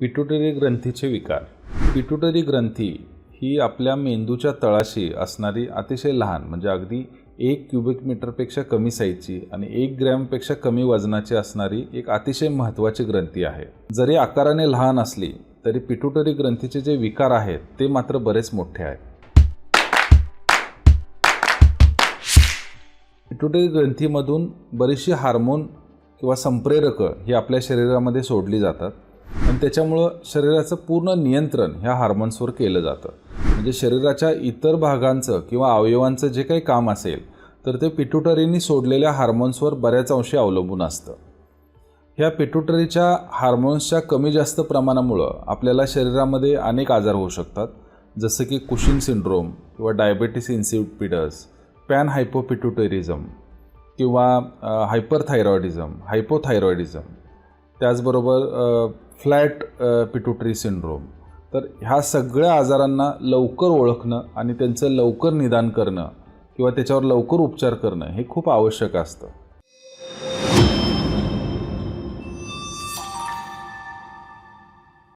Pituitary ग्रंथीचे विकार. Pituitary ग्रंथी ही आपल्या मेंदूच्या तळाशी असणारी अतिशय लहान म्हणजे अगदी एक क्युबिक मीटरपेक्षा कमी साईजची आणि एक ग्रॅमपेक्षा कमी वजनाची असणारी एक अतिशय महत्त्वाची ग्रंथी आहे. जरी आकाराने लहान असली तरी पिट्युटरी ग्रंथीचे जे विकार आहेत ते मात्र बरेच मोठे आहेत. पिट्युटरी ग्रंथीमधून बरीचशी हार्मोन किंवा संप्रेरकं ही आपल्या शरीरामध्ये सोडली जातात. आणि त्याच्यामुळं शरीराचं पूर्ण नियंत्रण ह्या हार्मोन्सवर केलं जातं. म्हणजे शरीराच्या इतर भागांचं किंवा अवयवांचं जे काही काम असेल तर ते पिट्युटरीनी सोडलेल्या हार्मोन्सवर बऱ्याच अंशी अवलंबून असतं. ह्या पिट्युटरीच्या हार्मोन्सच्या कमी जास्त प्रमाणामुळं आपल्याला शरीरामध्ये अनेक आजार होऊ शकतात. जसं की कुशिन सिंड्रोम किंवा डायबेटीस इन्सिपिडस पॅन हायपोपिट्युटरिझम किंवा हायपरथायरॉइडिझम हायपोथायरॉइडिझम. त्याचबरोबर फ्लॅट पिट्युटरी सिंड्रोम. तर ह्या सगळ्या आजारांना लवकर ओळखणं आणि त्यांचं लवकर निदान करणं किंवा त्याच्यावर लवकर उपचार करणं हे खूप आवश्यक असतं.